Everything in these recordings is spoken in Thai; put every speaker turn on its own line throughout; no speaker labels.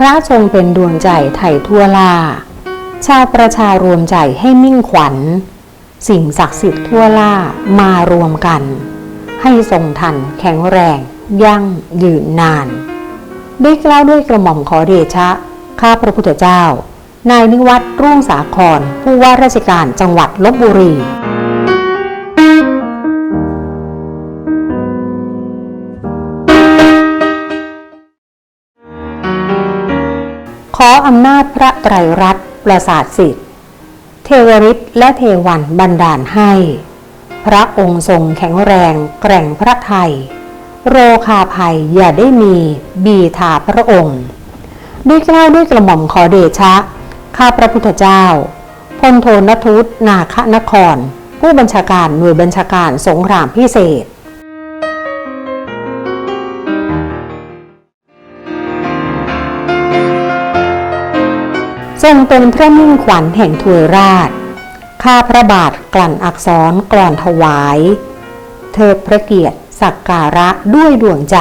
พระทรงเป็นดวงใจไถ่ทั่วล่า ชาวประชารวมใจให้มิ่งขวัญ สิ่งศักดิ์สิทธิ์ทั่วล่ามารวมกัน ให้ทรงทันแข็งแรง ยั่งยืนนานด้กล่าวด้วยกระหม่อมขอเดชะ ข้าพระพุทธเจ้า นายนิวัตรรุ่งสาคร ผู้ว่าราชการจังหวัดลบบุรี อำนาจพระไตรรัตน์ประสาทสิทธิ์เทวฤทธิ์และเทวันบันดาลให้ พระองค์ทรงแข็งแรงแกร่งพระไทย โรคาภัยอย่าได้มีบีทาพระองค์ ด้วยกล้าวด้วยกระหม่อมขอเดชะ ข้าพระพุทธเจ้าพลโทนทุตนาคนคร ผู้บัญชาการหน่วยบัญชาการสงครามพิเศษ งเป็นพระมิ่งขวัญแห่งถวยราช ข้าพระบาทกลั่นอักษรกลอนถวายเทิดพระเกียรติสักการะด้วยดวงใจ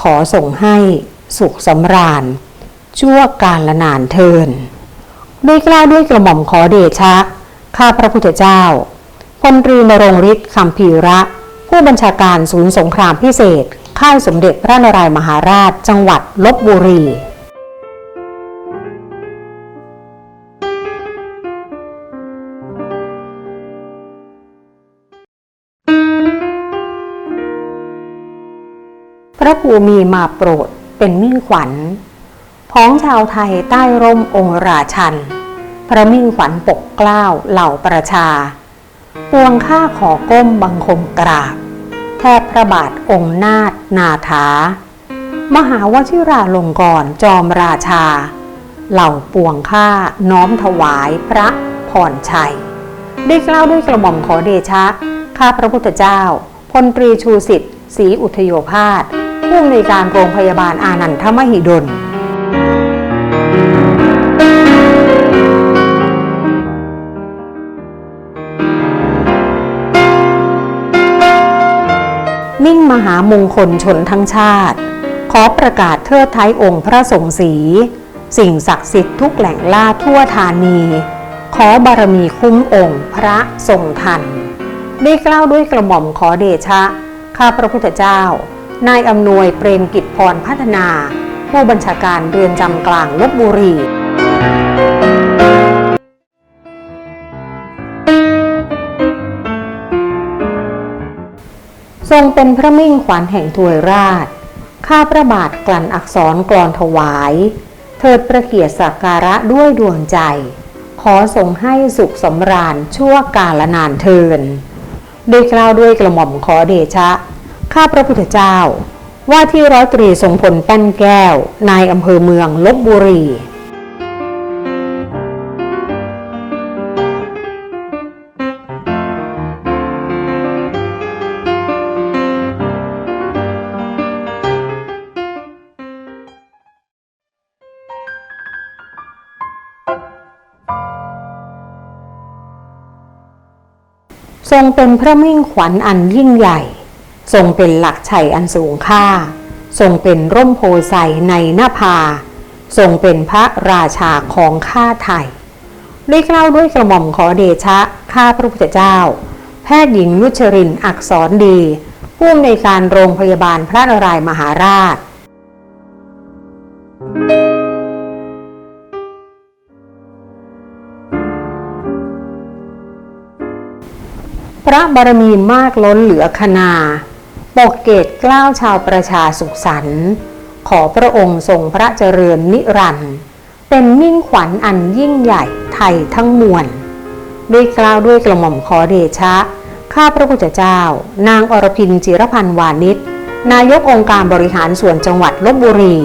ขอส่งให้สุขสำราญ ชั่วการละนานเทินด้วยกล้าด้วยกระหม่อมขอเดชะ ข้าพระพุทธเจ้าพลตรีนรงฤทธิ์คำพีระ ผู้บัญชาการศูนย์สงครามพิเศษ ค่ายสมเด็จพระนารายมหาราช จังหวัดลบบุรี พระภูมิมาโปรดเป็นมิ่งขวัญพ้องชาวไทยใต้ร่มองค์ราชัน พระมิ่งขวัญปกเกล้าเหล่าประชา ปวงข้าขอก้มบังคมกราบ แทบพระบาทองค์นาถนาถามหาวชิราลงกรจอมราชา เหล่าปวงข้าน้อมถวายพระพรชัย ได้กล่าวด้วยกระหม่อมขอเดชะ ข้าพระพุทธเจ้าพลตรีชูสิทธิ์ศรีอุทโยภาส ผู้อำนวยการโรงพยาบาลอานันทมหิดลมิ่งมหามงคลชนทั้งชาติ ขอประกาศเทิดไทยองค์พระสงฆ์สี สิ่งศักดิ์สิทธิ์ทุกแหล่งล่าทั่วธานี ขอบารมีคุ้มองค์พระทรงทัน ได้กล่าวด้วยกระหม่อมขอเดชะ ข้าพระพุทธเจ้า นายอำนวยเปรมกิจพรพัฒนา ผู้บัญชาการเรือนจำกลางลบบุรีทรงเป็นพระมิ่งขวัญแห่งถวยราช ข้าพระบาทกลั่นอักษรกรอนถวาย เทิดประเกียรติสักการะด้วยดวงใจ ขอทรงให้สุขสำราญชั่วกาลนานเทินด้วยกล่าวด้วยกระหม่อมขอเดชะ ข้าพระพุทธเจ้า ว่าที่ร้อยตรีทรงพลแป้นแก้ว นายอำเภอเมืองลบบุรี ทรงเป็นพระมิ่งขวัญอันยิ่งใหญ่ ทรงเป็นหลักชัยอันสูงค่า ทรงเป็นร่มโพไซในหน้าผาทรงเป็นพระราชาของข้าไทย ด้วยกล่าวด้วยกระหม่อมขอเดชะ ข้าพระพุทธเจ้า แพทย์หญิงนุชรินอักษรดี ผู้อำนวยการโรงพยาบาลพระนารายมหาราช พระบารมีมากล้นเหลือคนา ปกเกตกล้าวชาวประชาสุขสันต์ขอพระองค์ทรงพระเจริญนิรันดร์เป็นมิ่งขวัญอันยิ่งใหญ่ไทยทั้งมวลด้วยกล่าวด้วยกระหม่อมขอเดชะ ข้าพระพุทธเจ้า นางอรพินจิรพันธ์วานิชนายกองค์การบริหารส่วนจังหวัดลบบุรี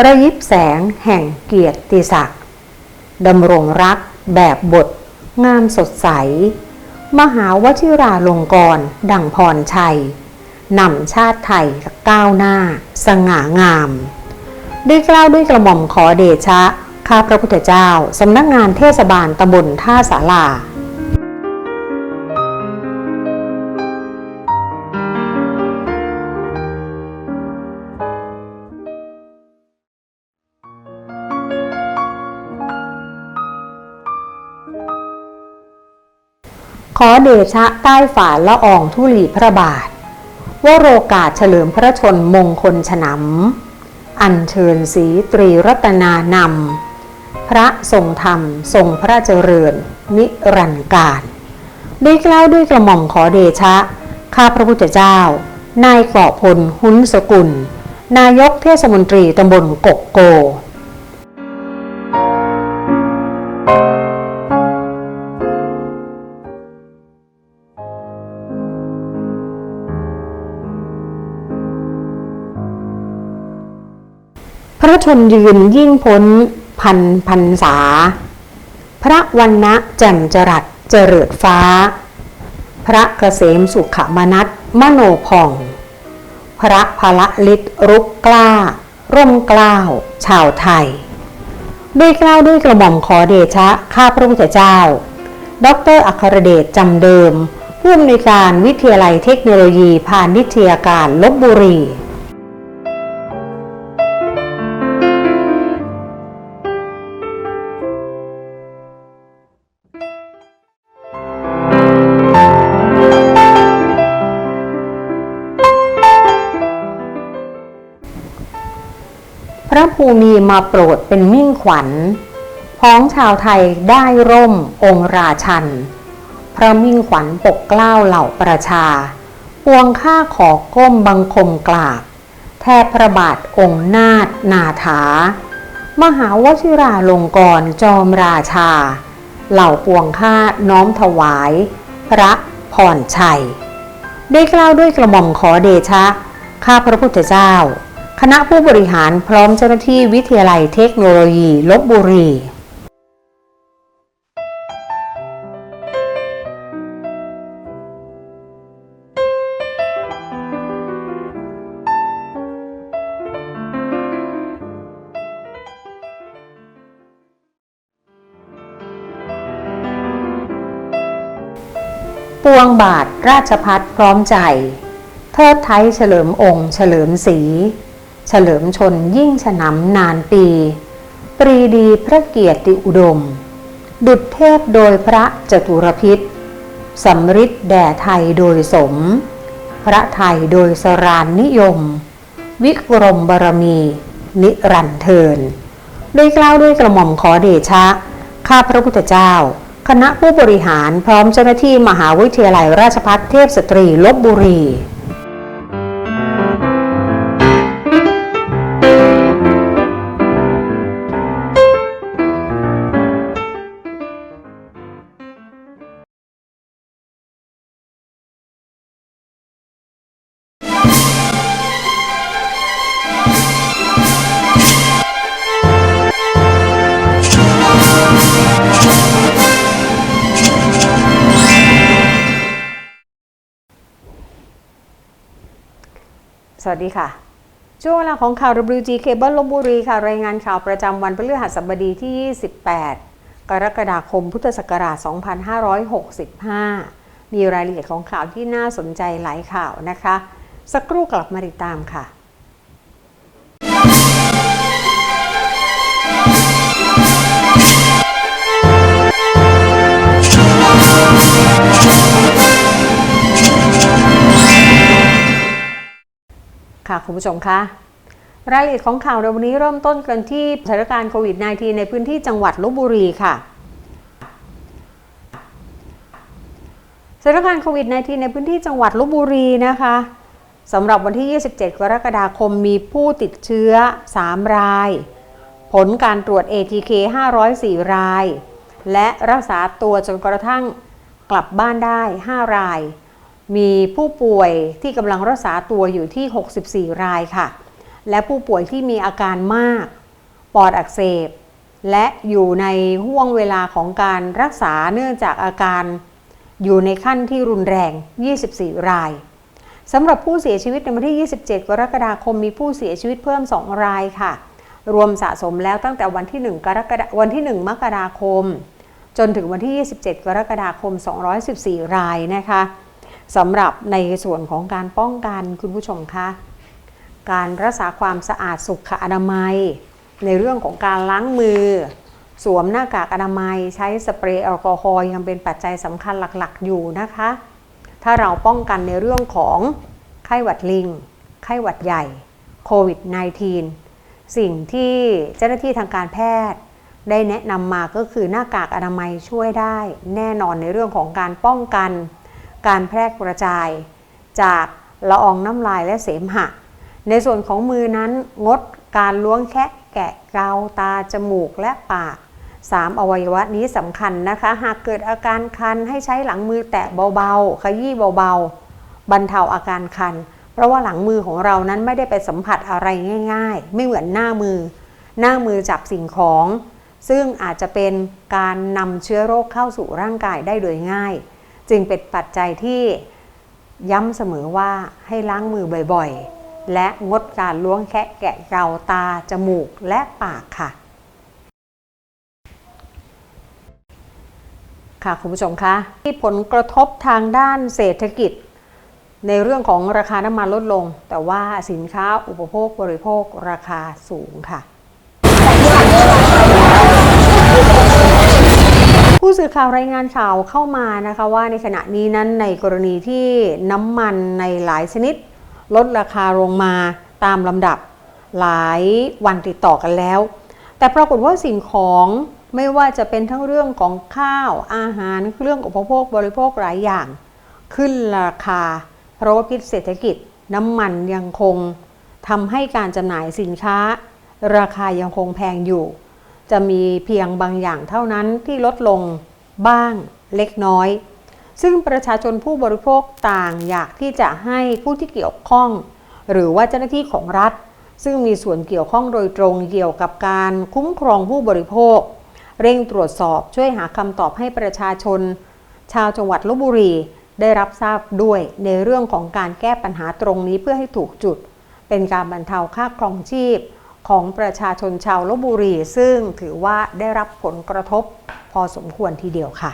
ระยิบแสงแห่งเกียรติศักดิ์ดำรงรักแบบบท งามสดใส มหาวชิราลงกรณดังพรชัยนำชาติไทยก้าวหน้า สง่างาม ด้วยกล้าวด้วยกระหม่อมขอเดชะ ข้าพระพุทธเจ้า สำนักงานเทศบาลตำบลท่าสาลา อเดชะใต้ฝ่าละอองธุลีพระบาทวโรกาสเฉลิมพระชนมงคลฉนำอัญเชิญสีตรีรัตนานำพระทรงธรรมทรงพระเจริญ นิรันดร์การด้วยกล้าวด้วยกระหม่อมขอเดชะ ข้าพระพุทธเจ้า นายเกาะพล หุนสกุล นายกเทศมนตรีตำบลกกโก พระชนยืนยิ่งพ้นพันพันษา พระวันนะแจ่มจรัสเจริญฟ้า พระเกษมสุขมนัตมโนผ่อง พระพละฤทธิ์รุกกล้า ร่มกล้าว ชาวไทย ด้วยกล้าวด้วยกระหม่อมขอเดชะ ข้าพระพุทธเจ้า ดรอัครเดชจำเดิม ผู้อำนวยการวิทยาลัยเทคโนโลยีพาณิชยาการลบบุรี มิมาโปรดเป็นมิ่งขวัญ พ้องชาวไทยได้ร่มองค์ราชัน พระมิ่งขวัญปกเกล้าเหล่าประชาปวงข้าขอก้มบังคมกราบ แทบพระบาทองค์นาถนาถา มหาวชิราลงกรจอมราชา เหล่าปวงข้าน้อมถวาย พระพรชัย ได้กล่าวด้วยกระหม่อมขอเดชะ ข้าพระพุทธเจ้า คณะผู้บริหารพร้อมเจ้าหน้าที่วิทยาลัยเทคโนโลยีลบบุรีปวงบาทราชพัฒพร้อมใจ เทิดไทยเฉลิมองค์ เฉลิมศรี เฉลิมชนยิ่งฉนำนานปี ปรีดีพระเกียรติอุดม ดุจเทพโดยพระจตุรพิษสำริดแด่ไทยโดยสม พระไทยโดยสรานนิยม วิกรมบารมี นิรันเทินด้วยกล่าวด้วยกระหม่อมขอเดชะ ข้าพระพุทธเจ้า คณะผู้บริหารพร้อมเจ้าหน้าที่มหาวิทยาลัยราชภัฏเทพสตรีลบบุรี สวัสดีค่ะ ช่วงเวลาของข่าว WG Cable ลบบุรีค่ะ รายงานข่าวประจำวันพฤหัสบดีที่ 28 กรกฎาคม พุทธศักราช 2565 มีรายละเอียดของข่าวที่น่าสนใจหลายข่าวนะคะ สักครู่กลับมาติดตามค่ะ ค่ะคุณผู้ชมคะรายละเอียดของข่าวในวันนี้เริ่มต้นกันที่สถานการณ์โควิด -19 ในพื้นที่จังหวัดลบบุรีค่ะสถานการณ์โควิด -19 ในพื้นที่จังหวัดลบบุรีนะคะสำหรับวันที่ 27 กรกฎาคมมีผู้ติดเชื้อ 3 ราย ผลการตรวจ ATK 504 ราย และรักษาตัวจนกระทั่งกลับบ้านได้ 5 ราย มีผู้ป่วยที่กำลังรักษาตัวอยู่ที่ 64 รายค่ะ และผู้ป่วยที่มีอาการมาก ปอดอักเสบ และอยู่ในห่วงเวลาของการรักษาเนื่องจากอาการ อยู่ในขั้นที่รุนแรง 24 รายสำหรับผู้เสียชีวิตในวันที่ 27 กรกฎาคมมีผู้เสียชีวิตเพิ่ม 2 รายค่ะ รวมสะสมแล้วตั้งแต่วันที่ 1 กรกฎาวันที่ 1 มกราคม จนถึงวันที่ 27 กรกฎาคม 214 รายนะคะ สำหรับในส่วนของการป้องกันคุณผู้ชมคะการรักษาความสะอาดสุขอนามัย ในเรื่องของการล้างมือ สวมหน้ากากอนามัย ใช้สเปรย์แอลกอฮอล์ยังเป็นปัจจัยสำคัญหลักๆ อยู่นะคะ ถ้าเราป้องกันในเรื่องของไข้หวัดลิง ไข้หวัดใหญ่โควิด -19 สิ่งที่เจ้าหน้าที่ทางการแพทย์ได้แนะนำมาก็คือหน้ากากอนามัยช่วยได้ แน่นอนในเรื่องของการป้องกัน การแพร่กระจาย จากละอองน้ำลายและเสมหะ ในส่วนของมือนั้นงดการล้วงแคะแกะเกาตา จมูกและปาก 3 อวัยวะนี้สำคัญนะคะ หากเกิดอาการคันให้ใช้หลังมือแตะเบาๆ ขยี้เบาๆ บรรเทาอาการคัน เพราะว่าหลังมือของเรานั้นไม่ได้ไปสัมผัสอะไรง่าย ๆ ไม่เหมือนหน้ามือ หน้ามือจับสิ่งของ ซึ่งอาจจะเป็นการนำเชื้อโรคเข้าสู่ร่างกายได้โดยง่าย จึงเป็นปัจจัยที่ย้ำเสมอว่าให้ล้างมือบ่อยๆ และงดการล้วงแคะแกะเกาตา จมูกและปากค่ะ ค่ะคุณผู้ชมคะที่ผลกระทบทางด้านเศรษฐกิจ ในเรื่องของราคาน้ำมันลดลง แต่ว่าสินค้าอุปโภคบริโภคราคาสูงค่ะ ผู้สื่อข่าวรายงานข่าวเข้ามานะคะว่าในขณะนี้นั้นในกรณีที่น้ำมันในหลายชนิด ลดราคาลงมาตามลำดับหลายวันติดต่อกันแล้ว แต่ปรากฏว่าสิ่งของไม่ว่าจะเป็นทั้งเรื่องของข้าวอาหารเรื่องอุปโภคบริโภคหลายอย่าง ขึ้นราคา เพราะว่าพิษเศรษฐกิจน้ำมันยังคงทำให้การจำหน่ายสินค้า ราคายังคงแพงอยู่ จะมีเพียงบางอย่างเท่านั้นที่ลดลงบ้างเล็กน้อย ซึ่งประชาชนผู้บริโภคต่างอยากที่จะให้ผู้ที่เกี่ยวข้อง หรือว่าเจ้าหน้าที่ของรัฐ ซึ่งมีส่วนเกี่ยวข้องโดยตรงเกี่ยวกับการคุ้มครองผู้บริโภค เร่งตรวจสอบช่วยหาคำตอบให้ประชาชน ชาวจังหวัดลบบุรีได้รับทราบด้วยในเรื่องของการแก้ปัญหาตรงนี้เพื่อให้ถูกจุด เป็นการบรรเทาค่าครองชีพ ของประชาชนชาวลบบุรี ซึ่งถือว่าได้รับผลกระทบพอสมควรทีเดียวค่ะ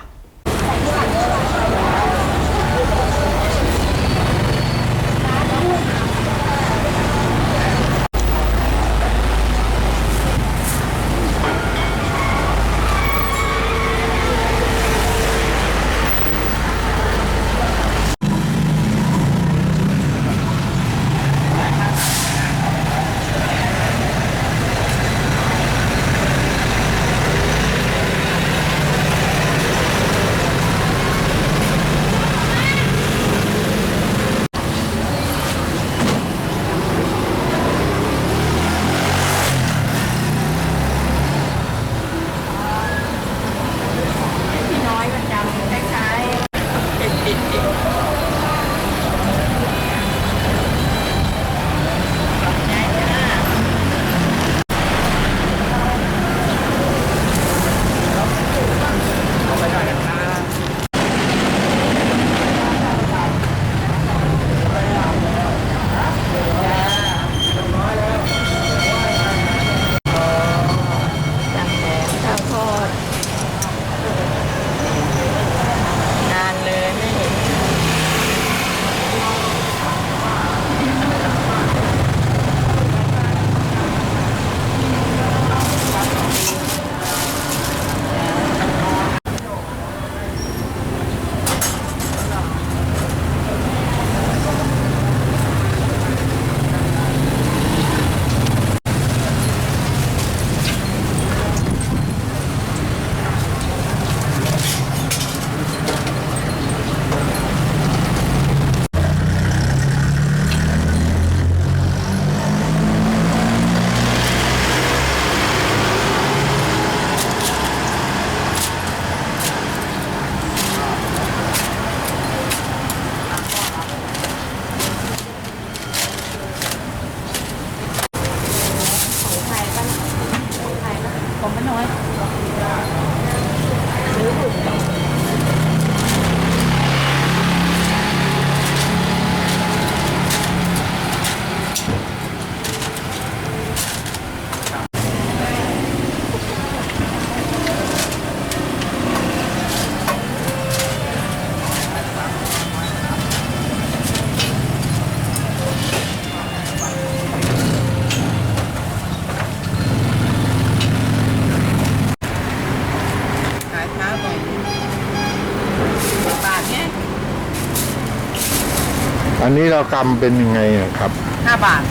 อัน
นี้เรากำเป็นยังไงอะครับ
ห้าบาท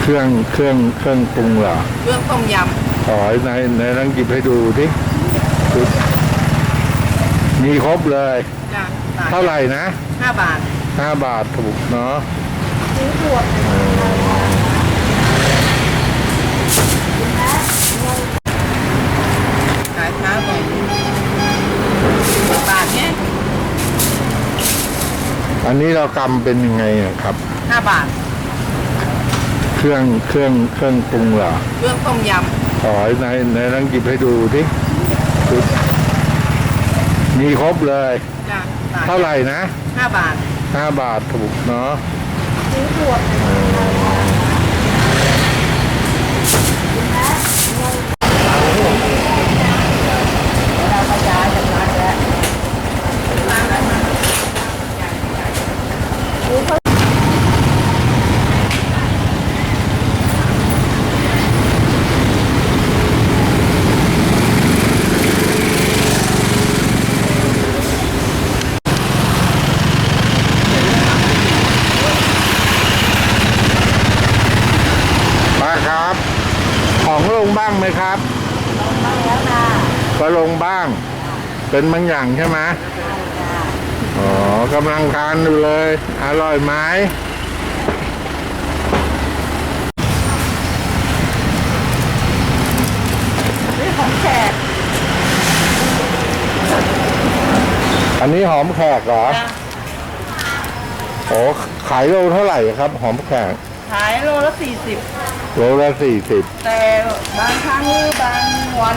เครื่องเครื่องเครื่องปรุงเหรอ
เครื่องต้มย
ขอในในนังหยิบให้ดูดิดูมีครบเลยำ
จ้ะบาท
เท่าไหร่นะ
ห้าบาท
ห้าบาทถูกเนาะ
ขายช้าหน่อยบาทเนี้ย
อันนี้เรากำเป็นยังไงอะครับ
ห้าบาท
เครื่องเครื่องเครื่องปรุงเหรอ
เครื่องต้มย
ขอในในนังหยิบให้ดูดิดูมีครบเลยำ
จ้ะบาท
เท่าไหร่นะ
ห้าบาท
ห้าบาทถูกเนาะ
เราขยายจากร้านแล้วร้านแล้วนะ
มาครับ ของลงบ้างไหมครับ
แล้วค่ะ
ก็ลงบ้าง เป็นบางอย่างใช่ไหมอ๋อกำลังทานอยู่เลย อร่อยไหม
นี่ของแขก
อันนี้หอมแขกเหรอ
จ้ะ
โอ้ขายโลเท่าไหร่ครับ หอมแขก
ขายโลละสี่สิบ
โลละสี่สิบ
แต่บางครั้งหรือบางวัน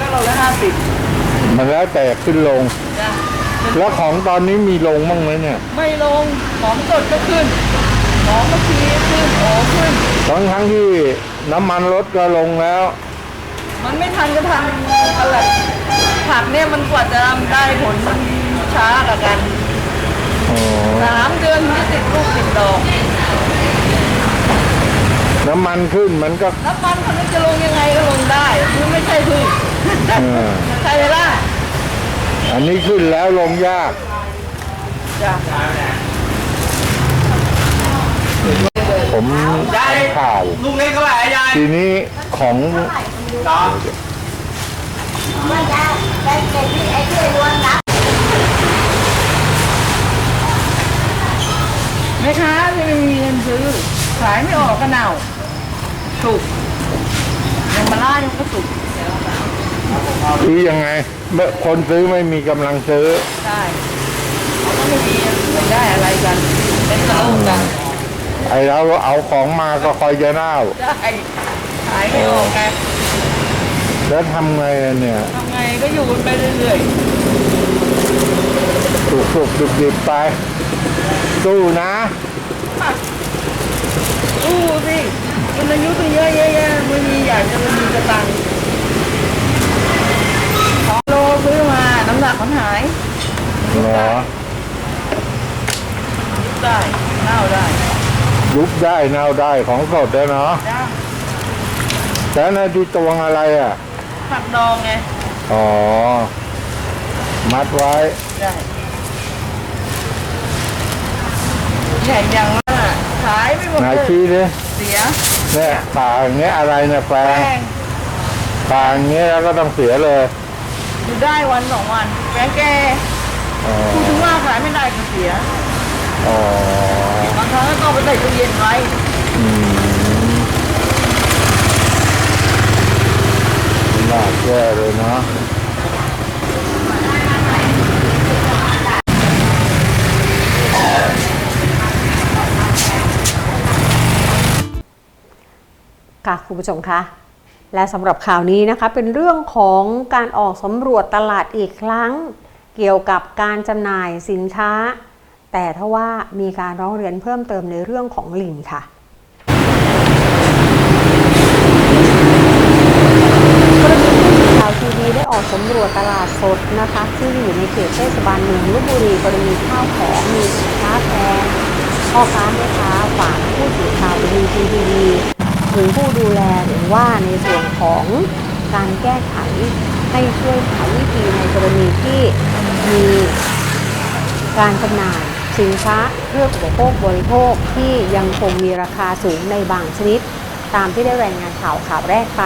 ก็โลละห้าสิบ
มันแล้วแต่ขึ้นลง
จ้ะ
แล้วของตอนนี้มีลงบ้างไหมเนี่ย
ไม่ลงของสดก็ขึ้นของเมื่อกี้ขึ้นโอ้ขึ้น
ทั้งทั้งๆที่น้ำมันรถก็ลงแล้ว
มันไม่ทันก็ทันอะไรผักเนี่ยมันกว่าจะได้ผลมันช้ากว่ากัน
อ๋อ
สามเดือนที่ติดลูกติดดอก
น้ำมันขึ้นมันก็
แล้วมันคนนี้จะลงยังไงก็ลงได้คือไม่ใช่พึ่ง
เออ
ใช่ไหมล่ะ
อันนี้ขึ้นแล้วลงยาก
จ้ะ
ผมข่าว
ลุงเล็กก็ไหวยาย
ทีนี้ของ
ต่อ
แม่ค้าที่ไม่มีเงินซื้อขายไม่ออกก็เน่า สุกยังมาล่ายังก็สุก
ซื้อยังไงเมื่อคนซื้อไม่มีกำลังซื้อ
ได้เขาก็ไม่มีไม่ได้อะไรกันเป็นตลกกัน
ไอเราเอาของมาก็คอยจะเน่า
ได้ขายไม่ออกไง
แล้วทำไงอะเนี่ย
ทำไงก็อยู่กันไปเรื่อย
สุกสุกดิบดิบไปสู้นะ
ๆอู้สิมันอายุตั้งเยอะแยะๆไม่มีอยากจะไม่มีกระตังค์สองโลซื้อมาน้ำหนักมันหาย
เหรอ
ได้เน่าได้
ยุบได้เน่าได้ของสดแล้วเนาะ
จ้า
แล้วในที่ตวงอะไรอะ
ผักดองไง
อ๋อ มัดไว้
ได้ใหญ่ยังว่า ขายไม่หมด
นาย
เลย
ชี้ดิ
เสีย
เนี่ยป่าอย่างเงี้ยอะไรเนี่ยแปล
แป้
ง
ง
ป่าอย่างเงี้ยแล้วก็ต้องเสียเลย
อยู่ได้วันสองวันแป้งแก
อ๋อ
พูดถึงว่าขายไม่ได้ก็เสีย
อ๋อบา
งครั้งก็ต้องไปใส่ตู้เย็นไว้
อืมน่าแย่เลยเนาะ
ค่ะคุณผู้ชมคะและสำหรับข่าวนี้นะคะเป็นเรื่องของการออกสำรวจตลาดอีกครั้ง เกี่ยวกับการจำหน่ายสินค้า แต่ถ้าว่ามีการร้องเรียนเพิ่มเติมในเรื่องของลิงค่ะกรณีที่ข่าวทีวีได้ออกสำรวจตลาดสดนะคะซึ่งอยู่ในเขตเทศบาลเมืองลบบุรีกรณีข้าวของมีสินค้าแพงพ่อค้าแม่ค้าฝากผู้สื่อข่าวดีทีวี ถึงผู้ดูแลหรือว่าในส่วนของการแก้ไขให้ช่วยหาวิธีในกรณีที่มีการจำหน่ายสินค้าเครื่องอุปโภคบริโภคที่ยังคงมีราคาสูงในบางชนิด ตามที่ได้รายงานข่าวข่าวแรกไป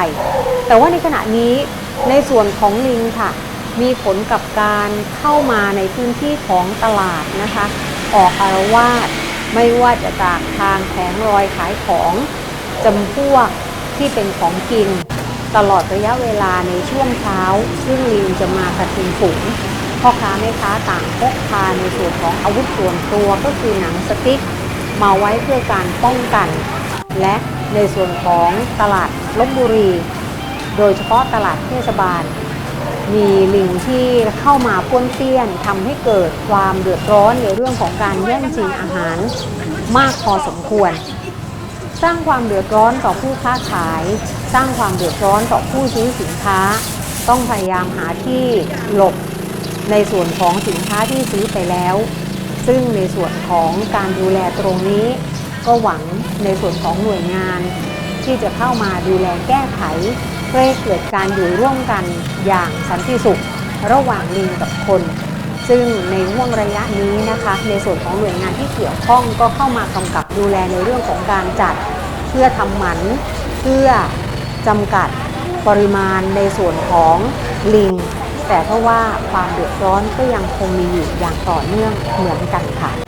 แต่ว่าในขณะนี้ในส่วนของลิงค่ะ มีผลกับการเข้ามาในพื้นที่ของตลาดนะคะ ออกอารวาสไม่ว่าจะจากทางแผงรอยขายของ จำพวกที่เป็นของกิน ตลอดระยะเวลาในช่วงเช้า ซึ่งลิงจะมากระทิงฝูงพ่อค้าแม่ค้าต่างพกพาในส่วนของอาวุธส่วนตัวก็คือหนังสติ๊กมาไว้เพื่อการป้องกัน และในส่วนของตลาดลบบุรี โดยเฉพาะตลาดเทศบาล มีลิงที่เข้ามาป้วนเปี้ยนทำให้เกิดความเดือดร้อนในเรื่องของการแย่งชิงอาหารมากพอสมควร สร้างความเดือดร้อนต่อผู้ค้าขาย สร้างความเดือดร้อนต่อผู้ซื้อสินค้า ต้องพยายามหาที่หลบในส่วนของสินค้าที่ซื้อไปแล้ว ซึ่งในส่วนของการดูแลตรงนี้ ก็หวังในส่วนของหน่วยงาน ที่จะเข้ามาดูแลแก้ไข เพื่อให้เกิดการอยู่ร่วมกันอย่างสันติสุข ระหว่างลิงกับคน ซึ่งในห่วงระยะนี้นะคะ ในส่วนของหน่วยงานที่เกี่ยวข้องก็เข้ามากำกับดูแลในเรื่องของการจัดเพื่อทำหมัน เพื่อจำกัดปริมาณในส่วนของลิง แต่เพราะว่าความเดือดร้อนก็ยังคงมีอยู่อย่างต่อเนื่องเหมือนกันค่ะ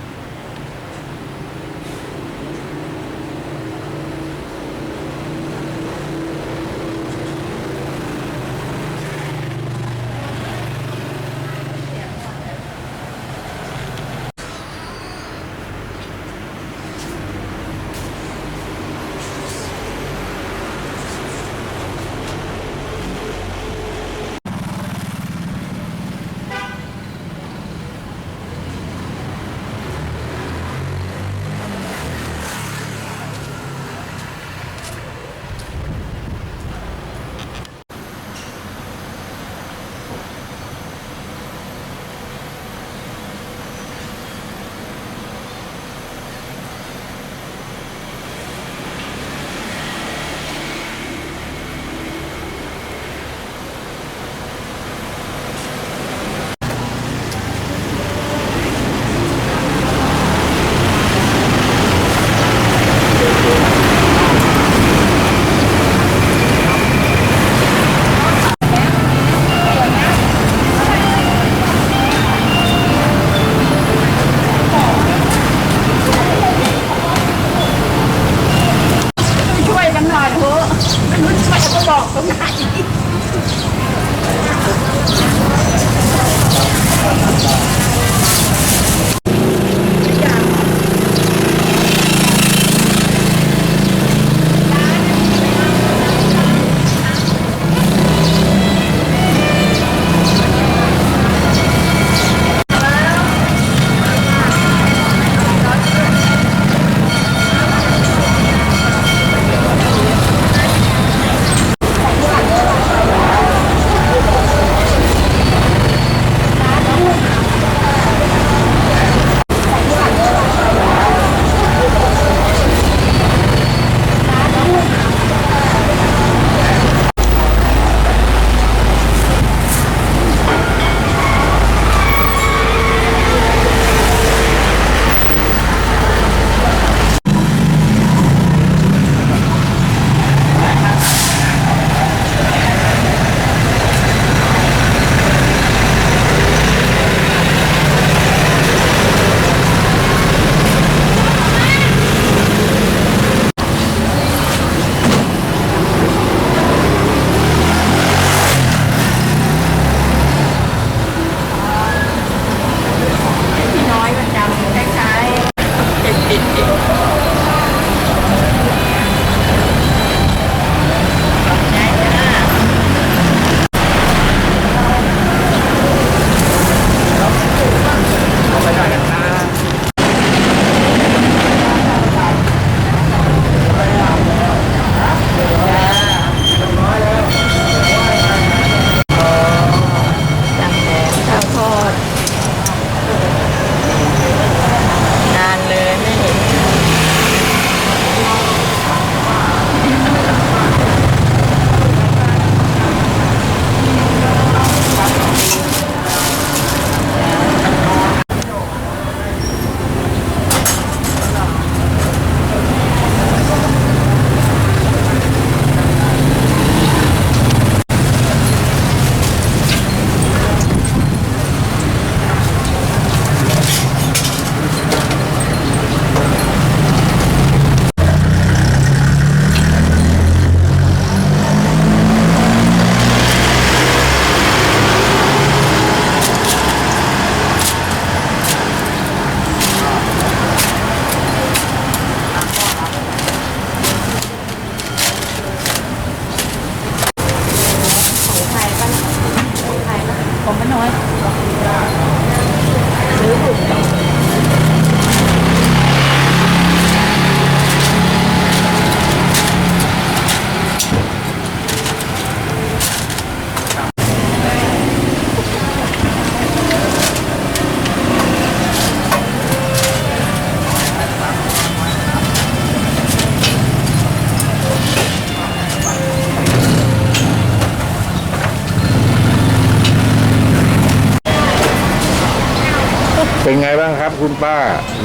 ป้า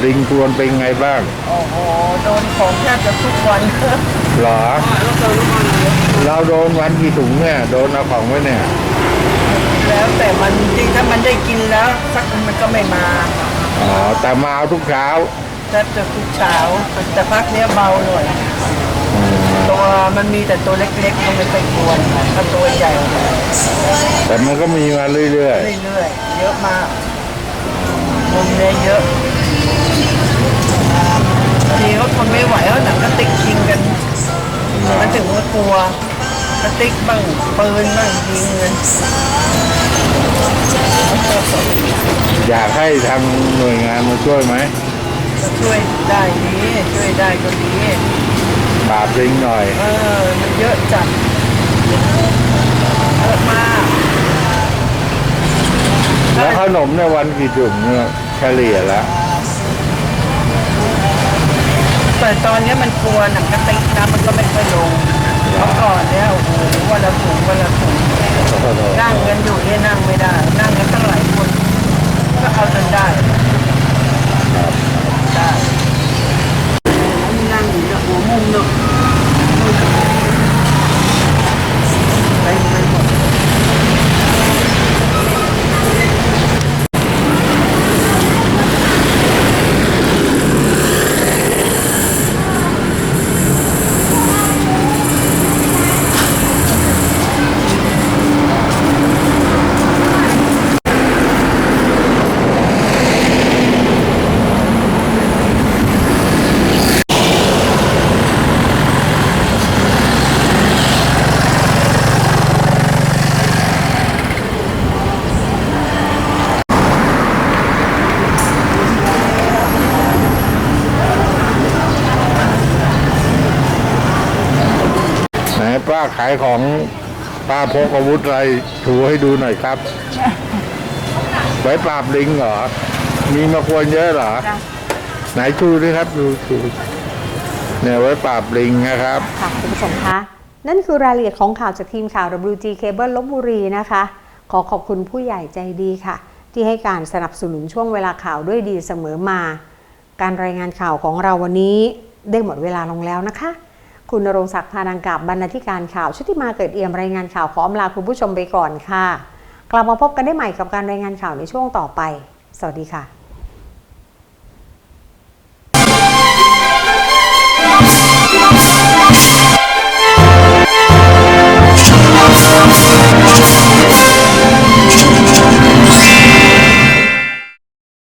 ลิงทวนเป็นไงบ้าง
โอ้โหโดนของแทบจะทุกวัน
หรอ เราโดนวันกี่ถุงเนี่ยโดนเอาของไว้เนี่ย
แล้วแต่มันจริงถ้ามันได้กินแล้ว สักมันก็ไม่มา
อ๋อแต่มาเอาทุกเช้า
แทบจะทุกเช้าแต่พักเนี้ยเบาหน่อยตัวมันมีแต่ตัวเล็กๆมันไม่ไปกวนถ้าตัวใหญ่
แต่มันก็มีมาเรื่อย
เรื่อยๆเยอะมาก มุมเนี้ยเยอะทีเขาทนไม่ไหวเขาหนังกระติกยิงกัน มันถึงว่ากลัวกระติกบ้างปืนบ้างยิงเงิน
ๆอยากให้ทางหน่วยงานมาช่วยไหม
ช่วยได้ดีช่วยได้ก็ดี
ปราบลิงหน่อย
เออ มันเยอะจัดเยอะมาก
แล้วขนมในวันกี่ถุงเนี่ยเฉลี่ยละ
แต่ตอนเนี้ยมันกลัวหนังกระติกนะมันก็ไม่ค่อยลงเมื่อก่อนเนี่ยโอ้โหวันละถุงวันละถุงนั่งกันอยู่เนี่ยนั่งไม่ได้ นั่งกันตั้งหลายคน ก็เอาจนได้ได้นั่งอยู่เนี่ยหัวมุมเนาะไปไปหมด
ไหนป้าขายของป้าพกอาวุธอะไรชูให้ดูหน่อยครับ ไว้ปราบลิงเหรอ มีมาควรเยอะเหรอ ไหนชูดิครับดูชูเนี่ยไว้ปราบลิงนะครับ
ค่ะคุณผู้ชมคะ นั่นคือรายละเอียดของข่าวจากทีมข่าว WG Cable ลบบุรีนะคะ ขอขอบคุณผู้ใหญ่ใจดีค่ะ ที่ให้การสนับสนุนช่วงเวลาข่าวด้วยดีเสมอมา การรายงานข่าวของเราวันนี้ได้หมดเวลาลงแล้วนะคะ คุณนรงศักดิ์พานังกับบรรณาธิการข่าว ชุติมาเกิดเอี่ยมรายงานข่าวขออำลาคุณผู้ชมไปก่อนค่ะ กลับมาพบกันได้ใหม่กับการรายงานข่าวในช่วงต่อไป สวัสดีค่ะ